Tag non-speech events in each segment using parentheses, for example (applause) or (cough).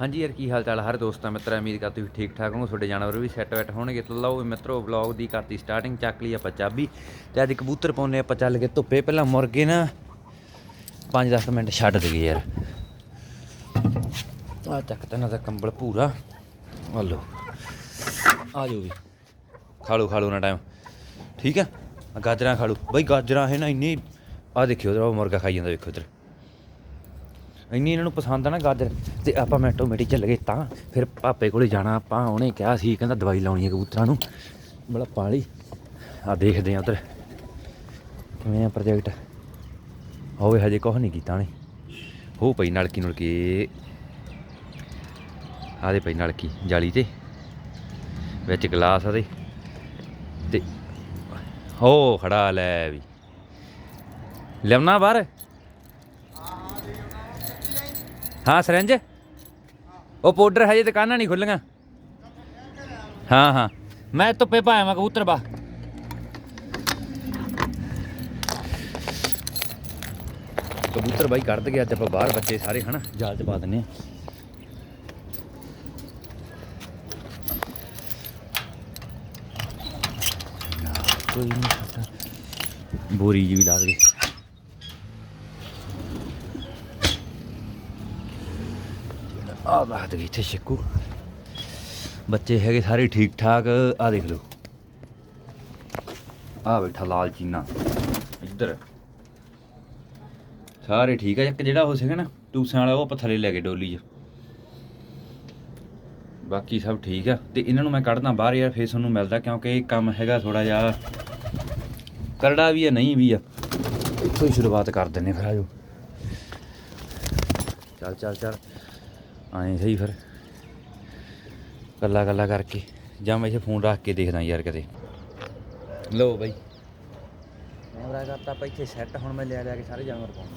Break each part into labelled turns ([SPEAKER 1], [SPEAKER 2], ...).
[SPEAKER 1] ਹਾਂਜੀ ਯਾਰ, ਕੀ ਹਾਲ ਚਾਲ ਹਰ ਦੋਸਤਾਂ ਮਿੱਤਰਾਂ ਉਮੀਦ ਕਰਦਾ ਤੁਸੀਂ ਠੀਕ ਠਾਕ ਹੋ ਤੁਹਾਡੇ ਜਾਨਵਰ ਵੀ ਸੈੱਟ ਵੈਟ ਹੋਣਗੇ। ਤੇ ਲਓ ਵੀ ਮਿੱਤਰੋ ਵਲੌਗ ਦੀ ਕਰਤੀ ਸਟਾਰਟਿੰਗ ਚੱਕ ਲਈ ਆਪਾਂ ਚਾਬੀ। ਤੇ ਅੱਜ ਕਬੂਤਰ ਪਾਉਨੇ ਆਪਾਂ ਚੱਲ ਕੇ ਧੁੱਪੇ। ਪਹਿਲਾਂ ਮੁਰਗੇ ਨਾ 5-10 ਮਿੰਟ ਛੱਡ ਦੇਗੇ ਯਾਰ। ਆ ਚੱਕ ਤਾ ਨਾ ਦਾ ਕੰਬਲ ਪੂਰਾ ਆ ਲਓ। ਆ ਜਾਓ ਵੀ। ਖਾ ਲਓ ਖਾ ਲਓ ਨਾ ਟਾਈਮ ਠੀਕ ਹੈ ਗਾਜਰਾਂ ਖਾ ਲਓ। ਬਈ ਗਾਜਰਾਂ ਹੈ ਨਾ ਇੰਨੀ ਆ ਦੇਖਿਓ ਉਧਰ ਉਹ ਮੁਰਗਾ ਖਾਈ ਜਾਂਦਾ ਵੇਖੋ ਉਧਰ ਇੰਨੀ ਇਹਨਾਂ ਨੂੰ ਪਸੰਦ ਆ ਨਾ ਗਾਜਰ, ਤੇ ਆਪਾਂ ਮੈਟੋਮੈਟੀ ਚੱਲ ਗਏ ਤਾਂ ਫਿਰ ਪਾਪੇ ਕੋਲੇ ਜਾਣਾ, ਆਪਾਂ ਉਹਨੇ ਕਿਹਾ ਸੀ, ਕਹਿੰਦਾ ਦਵਾਈ ਲਾਉਣੀ ਹੈ ਕਬੂਤਰਾਂ ਨੂੰ। ਬੜਾ ਪਾਲੀ। ਆ ਦੇਖਦੇ ਆ ਉਧਰ। ਕਿਵੇਂ ਆ ਪ੍ਰੋਜੈਕਟ ਹੋਵੇ ਹਜੇ ਕੁਛ ਨਹੀਂ ਕੀਤਾ ਨੇ ਹੋ ਪਈ ਨਲਕੀ ਨਲਕੀ। ਆਦੇ ਪਈ ਨਲਕੀ ਜਾਲੀ ਤੇ। ਵਿੱਚ ਗਲਾਸ ਆਦੇ ਤੇ ਹੋ ਖੜਾ ਲੈ ਵੀ। ਲਿਆਉਣਾ ਬਾਹਰ? ਹਾਂ, ਸਰੰਜ। ਉਹ ਪਾਊਡਰ ਹਜੇ ਦੁਕਾਨਾਂ ਨਹੀਂ ਖੁੱਲੀਆਂ ਹਾਂ ਹਾਂ। ਮੈਂ ਧੁੱਪੇ ਪਾਇਆ ਕਬੂਤਰ ਬਾ ਕਬੂਤਰ ਬਾਈ ਕੱਢ ਗਿਆ, ਅੱਜ ਆਪਾਂ ਬਾਹਰ ਬੱਚੇ ਸਾਰੇ, ਹਨਾ? ਜਾਲ ਚ ਪਾ ਦਿੰਨੇ ਆ ਕੋਈ ਨਹੀਂ ਬੋਰੀ ਜੀ ਵੀ ਲਾ ਦੇ। ਆ ਬਾਤ ਗਈ ਇੱਥੇ ਸ਼ਿਕੂ ਬੱਚੇ ਹੈਗੇ ਸਾਰੇ ਠੀਕ ਠਾਕ ਆ ਦੇਖ ਲਓ। ਆ ਬੈਠਾ ਲਾਲ ਚੀਨਾ। ਇੱਧਰ। ਸਾਰੇ ਠੀਕ ਆ, ਇੱਕ ਜਿਹੜਾ ਹੋ ਸੀਗਾ ਨਾ ਟੂਸਾਂ ਵਾਲਾ, ਉਹ ਆਪਾਂ ਥੱਲੇ ਲੈ ਕੇ ਡੋਲੀ 'ਚ। ਬਾਕੀ ਸਭ ਠੀਕ ਆ। ਤੇ ਇਹਨਾਂ ਨੂੰ ਮੈਂ ਕੱਢਦਾ ਬਾਹਰ ਯਾਰ, ਫੇਰ ਤੁਹਾਨੂੰ ਮਿਲਦਾ, ਕਿਉਂਕਿ ਇਹ ਕੰਮ ਹੈਗਾ ਥੋੜਾ ਜਿਹਾ। ਕਰੜਾ ਵੀ ਆ, ਨਹੀਂ ਵੀ ਆ। ਇੱਥੋਂ ਹੀ ਸ਼ੁਰੂਆਤ ਕਰ ਦਿੰਨੇ ਫਿਰ, ਆਜੋ। ਚੱਲ ਚੱਲ ਚੱਲ। ਆਏ ਸਹੀ ਫਿਰ। ਕੱਲਾ ਕੱਲਾ ਕਰਕੇ। ਜਾਂ ਮੈਂ ਇੱਥੇ ਫੋਨ ਰੱਖ ਕੇ ਦੇਖਦਾ ਯਾਰ ਕਦੇ ਲਓ ਬਾਈ। ਕੈਮਰਾ ਕਰਤਾ ਆਪਾਂ ਇੱਥੇ ਸੈੱਟ ਹੁਣ ਮੈਂ ਲਿਆ ਲਿਆ ਕੇ ਸਾਰੇ ਜਾਨਵਰ ਪਾਉਣਾ।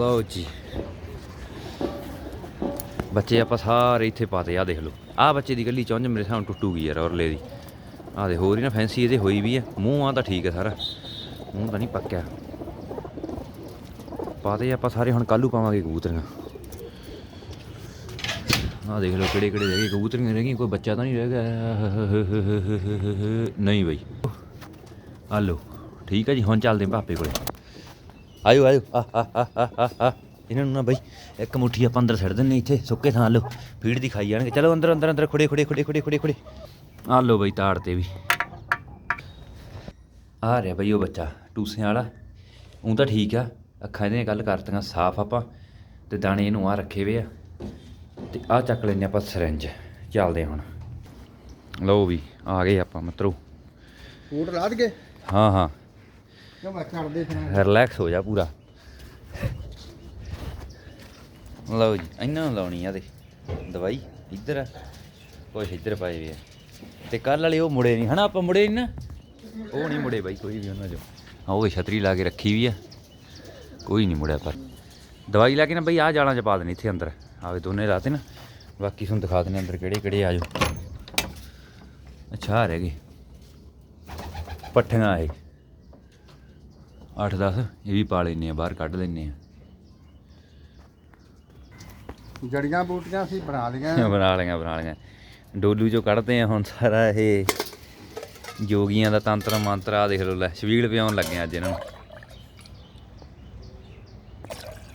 [SPEAKER 1] ਲਓ ਜੀ। ਬੱਚੇ ਆਪਾਂ ਸਾਰੇ ਇੱਥੇ ਪਾਤੇ ਆ ਦੇਖ ਲਓ। ਆ ਬੱਚੇ ਦੀ ਗੱਲੀ ਚੁੰਝ ਮੇਰੇ ਸਾਹਮਣੇ ਟੁੱਟੂਗੀ ਯਾਰ ਔਰਲੇ ਦੀ। ਆ ਦੇ ਹੋਰ ਹੀ ਨਾ ਫੈਂਸੀ ਇਹਦੇ ਹੋਈ ਵੀ ਆ। ਮੂੰਹ ਆ ਤਾਂ ਠੀਕ ਹੈ ਸਾਰਾ। ਮੂੰਹ ਤਾਂ ਨਹੀਂ ਪੱਕਿਆ। ਪਾਤੇ ਆਪਾਂ ਸਾਰੇ ਹੁਣ ਕੱਲੂ ਪਾਵਾਂਗੇ ਕਬੂਤਰੀਆਂ। ਆ ਦੇਖ ਲਓ ਕਿਹੜੇ ਕਿਹੜੇ ਰਹਿ ਗਏ। ਕਬੂਤਰੀਆਂ ਰਹਿ ਗਈਆਂ, ਕੋਈ ਬੱਚਾ ਤਾਂ ਨਹੀਂ ਰਹਿ ਗਿਆ। ਨਹੀਂ ਬਈ। ਆ ਲਓ, ਠੀਕ ਹੈ ਜੀ, ਹੁਣ ਚੱਲਦੇ ਪਾਪੇ ਭਾਪੇ ਕੋਲੇ। ਆਇਓ ਆਇਓ। ਆ ਆ ਆ ਆ ਆ, ਇਹਨਾਂ ਨੂੰ ਨਾ ਬਈ ਇੱਕ ਮੁੱਠੀ ਆਪਾਂ ਅੰਦਰ ਛੱਡ ਦਿੰਨੇ ਇੱਥੇ ਸੁੱਕੇ ਥਾਂ ਲਓ। ਫੀਡ ਦੀ ਖਾਈ ਜਾਣਗੇ। ਚਲੋ ਅੰਦਰ ਅੰਦਰ ਅੰਦਰ ਖੁੜੇ ਖੁੜੇ ਖੁੜੇ ਖੁੜੇ ਖੁੜੇ ਖੁੜੇ। ਆ ਲਓ ਬਈ ਤਾੜ ਤੇ ਵੀ। ਆ ਰਿਹਾ ਬਈ ਉਹ ਬੱਚਾ ਟੂਸਿਆਂ ਵਾਲਾ। ਉਹ ਤਾਂ ਠੀਕ ਆ ਅੱਖਾਂ ਇਹਦੀਆਂ ਗੱਲ ਕਰਤੀਆਂ ਸਾਫ਼ ਆਪਾਂ। ਤੇ ਦਾਣੇ ਇਹਨੂੰ ਆ ਰੱਖੇ ਵੇ ਆ। ਤੇ ਆ ਚੱਕ ਲੈਨੇ ਆਪਾਂ ਸਿਰੰਜ। ਚੱਲਦੇ ਹੁਣ। ਲਓ ਵੀ ਆ ਗਏ ਆਪਾਂ ਮਿੱਤਰੋ।
[SPEAKER 2] ਫੂਟ ਲਾ ਦਗੇ
[SPEAKER 1] ਹਾਂ ਹਾਂ। ਰਿਲੈਕਸ ਹੋ ਜਾ ਪੂਰਾ। ਲਓ ਜੀ ਇਹਨਾਂ ਨੂੰ ਲਾਉਣੀ ਆ ਤੇ ਦਵਾਈ, ਇੱਧਰ ਆ। ਕੁਛ ਇੱਧਰ ਪਾਏ ਵੇ ਆ। ਤੇ ਕੱਲ ਵਾਲੇ ਉਹ ਮੁੜੇ ਨਹੀਂ, ਹਨਾ ਆਪਾਂ ਮੁੜੇ ਨਹੀਂ ਨਾ? ਉਹ ਨਹੀਂ ਮੁੜੇ ਬਾਈ, ਕੋਈ ਵੀ ਉਹਨਾਂ ਚੋਂ। ਆ ਉਹ ਛਤਰੀ ਲਾ ਕੇ ਰੱਖੀ ਵੀ ਆ। ਕੋਈ ਨਹੀਂ ਮੁੜਿਆ ਪਰ। ਦਵਾਈ ਲਾ ਕੇ ਨਾ ਬਈ ਆ ਜਾਲਾਂ ਚ ਪਾ ਦੇਣੀ ਇੱਥੇ ਅੰਦਰ। ਆਵੇ ਦੋਨੇ ਰਾਤੇ ਨਾ। ਬਾਕੀ ਤੁਹਾਨੂੰ ਦਿਖਾ ਦਿੰਦੇ ਅੰਦਰ ਕਿਹੜੇ ਕਿਹੜੇ ਆ ਜਾਓ। ਅੱਛਾ ਆ ਰਹਿ ਗਏ। ਪੱਠੀਆਂ ਇਹ। 8-10 ਇਹ ਵੀ ਪਾ ਲੈਨੇ ਆ ਬਾਹਰ ਕੱਢ ਲੈਨੇ ਆ।
[SPEAKER 2] ਜੜੀਆਂ ਬੂਟੀਆਂ ਅਸੀਂ ਬਣਾ ਲਈਆਂ। (laughs)
[SPEAKER 1] ਬਣਾ ਲਈਆਂ ਬਣਾ ਲਈਆਂ। ਡੋਲੂ ਚੋਂ ਕੱਢਦੇ ਆ ਹੁਣ ਸਾਰਾ ਇਹ ਜੋਗੀਆਂ ਦਾ ਤੰਤਰ ਮੰਤਰ ਆ ਦੇਖ ਲਓ ਲੈ ਛਵੀਲ ਪਿਆਉਣ ਲੱਗੇ ਅੱਜ ਇਹਨਾਂ ਨੂੰ।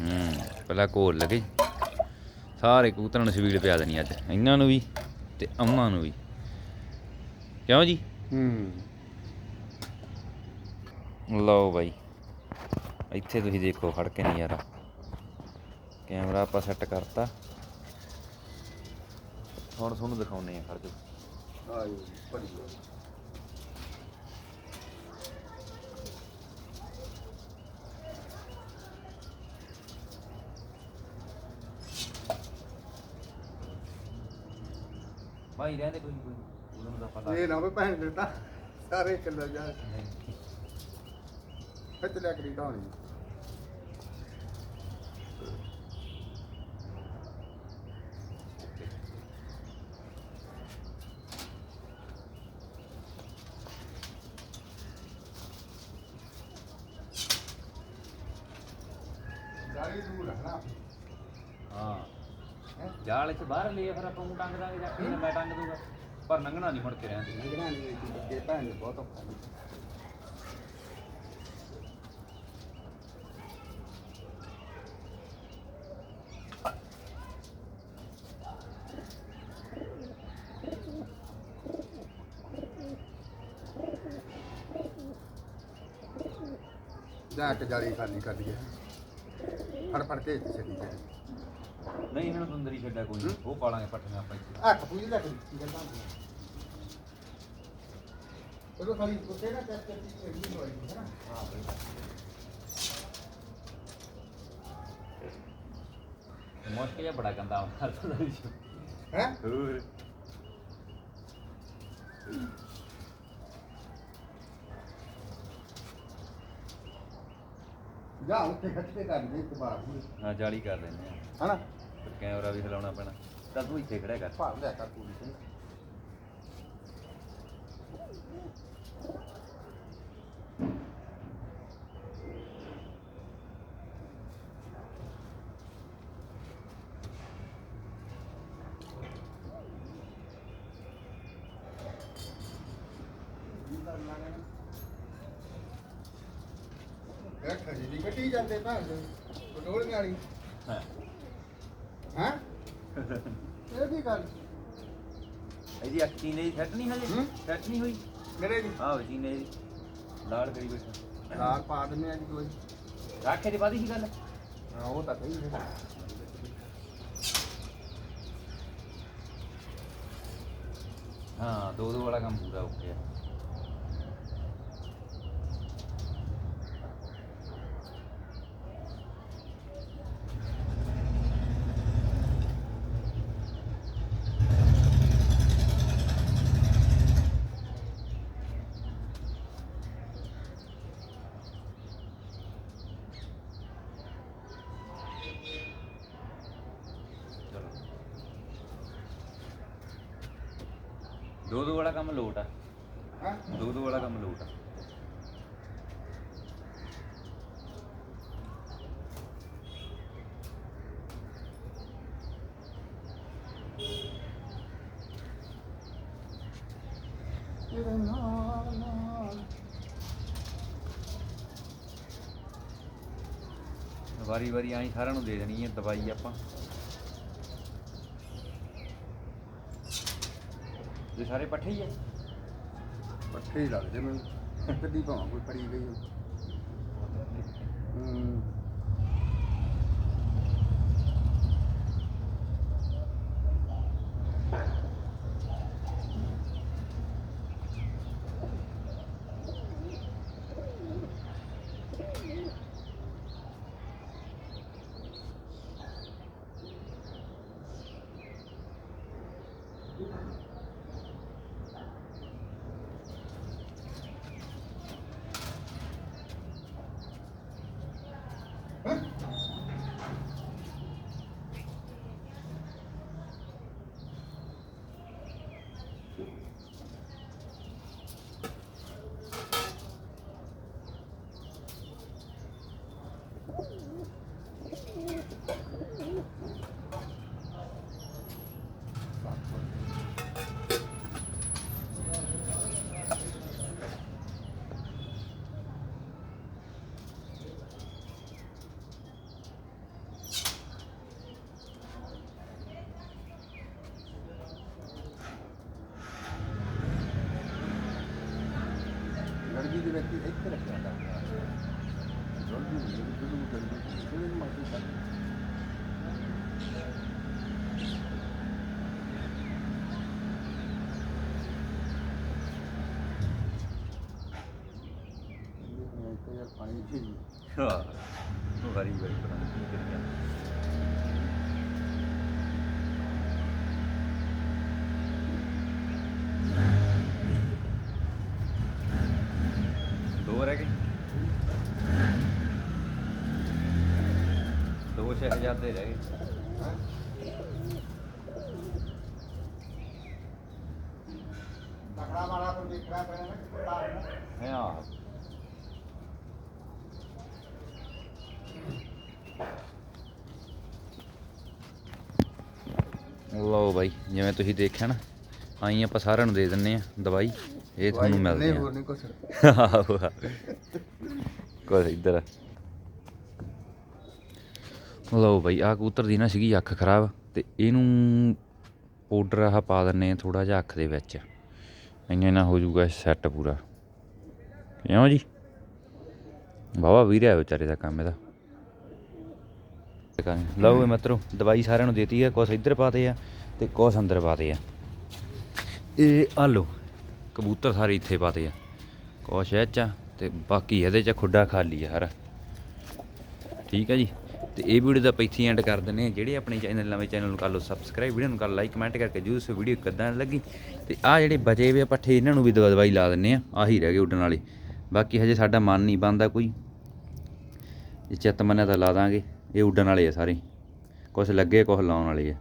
[SPEAKER 1] ਹੂੰ ਪਹਿਲਾਂ ਘੋਲ ਲਗੇ। ਸਾਰੇ ਕਬੂਤਰਾਂ ਨੂੰ ਛਵੀਲ ਪਿਆ ਦੇਣੀ ਅੱਜ ਇਹਨਾਂ ਨੂੰ ਵੀ ਤੇ ਅੰਮਾਂ ਨੂੰ ਵੀ। ਕਿਉਂ ਜੀ?
[SPEAKER 2] ਹੂੰ।
[SPEAKER 1] ਲਓ ਬਾਈ। ਇੱਥੇ ਤੁਸੀਂ ਦੇਖੋ ਖੜ ਕੇ ਨਜ਼ਾਰਾ। ਕੈਮਰਾ ਆਪਾਂ ਸੈੱਟ ਕਰਤਾ। ਹੁਣ ਤੁਹਾਨੂੰ ਦਿਖਾਉਨੇ ਆ ਖੜ ਜਾਓ।
[SPEAKER 2] ਆਇਓ ਬੜੀ
[SPEAKER 1] ਭਾਈ ਰਹਿੰਦੇ ਕੋਈ ਕੋਈ ਉਹਨਾਂ ਤਾਂ ਪਤਾ
[SPEAKER 2] ਇਹ ਨਾ ਵੀ ਭੈਣ ਦਿੱਤਾ ਸਾਰੇ ਚੱਲ ਜਾ। ਫੱਟ ਲਿਆ ਕਰੀ ਢਾਣੀ ਗਾੜੀ ਦੂਰ ਰੱਖਣਾ
[SPEAKER 1] ਹਾਂ ਜਾਲ ਇੱਥੇ ਬਾਹਰ ਲਈਏ ਫਿਰ ਆਪਾਂ ਨੂੰ ਟੰਗ ਦਾਂਗੇ ਜਾ ਕੇ ਮੈਂ ਟੰਗ ਦੂੰਗਾ। ਪਰ ਲੰਘਣਾ ਨਹੀਂ ਮੁੜ ਕੇ ਰਹਿੰਦੇ
[SPEAKER 2] ਨਿਗਰਾਂ ਨਹੀਂ ਕਿ, ਭੈਣ ਨੂੰ ਬਹੁਤ ਔਖਾ ਜੀ। ਜਾ ਕੇ ਜਾਲੀ ਖਾਲੀ ਕਰ ਲਈਏ। ਫੜ ਫੜ ਕੇ ਛੱਡੀ ਜਾਏ
[SPEAKER 1] ਨਹੀਂ ਇਹਨਾਂ ਨੂੰ ਸੁੰਦਰੀ ਛੱਡਿਆ ਕੋਈ ਨਹੀਂ। ਉਹ ਪਾਲਾਂਗੇ ਪੱਠੀਆਂ ਆਪਾਂ ਇੱਥੇ।
[SPEAKER 2] ਆ ਕਪੂਜੀ ਲੱਗ ਗਈ ਗੱਲਾਂ ਚਲੋ ਖਾਲੀ ਕੁੱਤੇ ਨਾ ਚੱਕ ਕੇ ਛੱਡੀ ਹੋਈ ਹੈ ਨਾ।
[SPEAKER 1] ਹਾਂ ਬਈ। ਮੁਸ਼ਕਿਲ ਜਿਹਾ ਬੜਾ ਗੰਦਾ ਹੁੰਦਾ
[SPEAKER 2] ਹੈ?
[SPEAKER 1] ਹੋਰ।
[SPEAKER 2] ਜਾ ਉੱਥੇ ਖੱਟ ਕੇ ਕਰ ਦੇ ਇੱਕ ਵਾਰ ਨੂੰ
[SPEAKER 1] ਹਾਂ ਜਾਲੀ ਕਰ ਲੈਂਦੇ ਆ
[SPEAKER 2] ਹਨਾ?
[SPEAKER 1] ਫਿਰ ਕੈਮਰਾ ਵੀ ਹਿਲਾਉਣਾ ਪੈਣਾ। ਚੱਲ ਤੂੰ ਇੱਥੇ ਖੜਿਆ ਕਰ।
[SPEAKER 2] ਭਾਰ ਲਿਆ ਕਰ ਤੇ ਇਹ ਖਜਲੀ ਕੱਟੀ ਜਾਂਦੇ ਭਾਂ ਬਟੋਲੀਆਂ ਵਾਲੀ।
[SPEAKER 1] ਹਾਂ।
[SPEAKER 2] ਹਾਂ? ਇਹ ਕੀ ਗੱਲ।
[SPEAKER 1] ਇਹਦੀ ਅੱਖੀ ਨਹੀਂ ਸੈੱਟ ਨਹੀਂ ਹਜੇ?
[SPEAKER 2] ਹੂੰ?
[SPEAKER 1] ਸੈੱਟ ਨਹੀਂ ਹੋਈ?
[SPEAKER 2] ਮੇਰੇ ਦੀ।
[SPEAKER 1] ਆਹ ਜੀ ਨੇ ਲਾਲ ਕਰੀ ਬੈਠਾ।
[SPEAKER 2] ਲਾਲ ਪਾ ਦਿੰਦੇ ਆ ਜੀ ਕੋਈ।
[SPEAKER 1] ਰਾਖੇ ਦੀ ਬਾਦੀ ਸੀ ਗੱਲ।
[SPEAKER 2] ਹਾਂ ਉਹ ਤਾਂ ਸਹੀ ਹੈ।
[SPEAKER 1] ਹਾਂ ਦੋ ਦੋ ਵਾਲਾ ਕੰਮ ਪੂਰਾ ਹੋ ਗਿਆ ਚਲੋ ਦੋ ਦੋ ਵਾਲਾ ਕੰਮ ਲੋਟ ਆ।
[SPEAKER 2] ਹਾਂ?
[SPEAKER 1] ਦੋ ਦੋ ਵਾਲਾ ਕੰਮ ਲੋਟ ਆ। ਵਾਰੀ ਵਾਰੀ ਆਈ ਸਾਰਿਆਂ ਨੂੰ ਦੇ ਦੇਣੀ ਹੈ ਦਵਾਈ ਆਪਾਂ। ਇਹ ਸਾਰੇ ਪੱਠੇ ਹੀ ਆ।
[SPEAKER 2] ਪੱਠੇ ਹੀ ਲੱਗਦੇ ਮੈਨੂੰ। ਕੱਢੀ ਭਾਵਾਂ ਕੋਈ ਫੜੀ ਗਈ ਹੋਵੇ। ਹੂੰ। ਦੇ ਵਿਅਕਤੀ ਇੱਥੇ ਰੱਖਿਆ ਜਲਦੀ ਜਦੋਂ ਜਲਦੀ ਕਿਹੜੇ ਨੂੰ ਮਾਰਦੀ ਕਰ ਪਾਣੀ ਜੀ
[SPEAKER 1] ਹਾਂ। ਵਾਰੀ ਵਾਰੀ ਪਤਾ ਨਹੀਂ ਕੀ ਕਰੀ ਜਾਂਦਾ ਦੋ ਰਹਿ ਗਏ ਦੋ ਸ਼ਹਿਜ਼ਾਦੇ ਰਹਿ ਗਏ
[SPEAKER 2] ਤਕੜਾ ਮਾਰਾ ਤੋਂ ਦੇਖਣਾ ਪੈਣਾ ਨਾ ਕਿ ਤਾਰ ਨਾ
[SPEAKER 1] ਹੈ ਆ ਲਓ ਬਾਈ ਜਿਵੇਂ ਤੁਸੀਂ ਦੇਖਿਆ ਨਾ ਆਈ ਆਪਾਂ ਸਾਰਿਆਂ ਨੂੰ ਦੇ ਦਿੰਨੇ ਆ ਦਵਾਈ ਇਹ ਤੁਹਾਨੂੰ ਮਿਲਦੀ
[SPEAKER 2] ਨਹੀਂ
[SPEAKER 1] ਆ
[SPEAKER 2] ਹੋਰ ਨਹੀਂ ਕੁਛ।
[SPEAKER 1] ਆਹੋ। ਕੋਈ ਇੱਧਰ। ਆ। ਲਓ ਬਾਈ ਆ ਕਬੂਤਰ ਦੀ ਨਾ ਸੀਗੀ ਅੱਖ ਖਰਾਬ ਤੇ ਇਹਨੂੰ ਪਾਊਡਰ ਆਹ ਪਾ ਦਿੰਨੇ ਆ ਥੋੜਾ ਜਿਹਾ ਅੱਖ ਦੇ ਵਿੱਚ। ਇੰਨੇ ਨਾ ਹੋ ਜਾਊਗਾ ਸੈੱਟ ਪੂਰਾ। ਕਿਉਂ ਜੀ? ਬਾਬਾ ਵੀਰ ਹੈ ਵਿਚਾਰੇ ਦਾ ਕੰਮ ਇਹਦਾ। ਲਓ ਵੀ ਮਿੱਤਰੋ, ਦਵਾਈ ਸਾਰਿਆਂ ਨੂੰ ਦੇਤੀ ਹੈ ਕੁਛ ਇੱਧਰ ਪਾਤੇ ਆ ਤੇ ਕੁਛ ਅੰਦਰ ਪਾਤੇ ਆ। ਇਹ ਆ ਲਓ, ਕਬੂਤਰ ਸਾਰੇ ਇੱਥੇ ਪਾਤੇ ਆ। ਕੁਛ ਇਹ ਚ ਆ ਤੇ ਬਾਕੀ ਇਹਦੇ ਚ ਖੁੱਡਾ ਖਾਲੀ ਆ ਹਰ ਠੀਕ ਹੈ ਜੀ? ਤੇ ਇਹ ਵੀਡੀਓ ਦਾ ਆਪਾਂ ਇੱਥੇ ਐਂਡ ਕਰ ਦਿੰਦੇ ਹਾਂ। ਜਿਹੜੇ ਆਪਣੇ ਚੈਨਲ ਨਵੇਂ ਚੈਨਲ ਨੂੰ ਕਰ ਲਓ ਸਬਸਕ੍ਰਾਈਬ ਵੀਡੀਓ ਨੂੰ ਕਰ ਲਾਈਕ ਕਮੈਂਟ ਕਰਕੇ ਜਰੂਰ ਸੋ ਵੀਡੀਓ ਕਿੱਦਾਂ ਲੱਗੀ। ਤੇ ਆਹ ਜਿਹੜੇ ਬਚੇ ਵੇ ਪੱਠੇ, ਇਹਨਾਂ ਨੂੰ ਵੀ ਦਵਾ ਦਵਾਈ ਲਾ ਦਿੰਨੇ ਆ ਆਹੀ ਰਹਿ ਗਏ ਉੱਡਣ ਵਾਲੇ। ਬਾਕੀ ਹਜੇ ਸਾਡਾ ਮਨ ਨਹੀਂ ਬੰਦਾ ਕੋਈ। ਜੇ ਚਿੱਤ ਮੰਨਿਆ ਤਾਂ ਲਾ ਦਾਂਗੇ। ਇਹ ਉੱਡਣ ਵਾਲੇ ਆ ਸਾਰੇ। ਕੁਝ ਲੱਗੇ ਕੁਝ ਲਾਉਣ ਵਾਲੇ ਆ।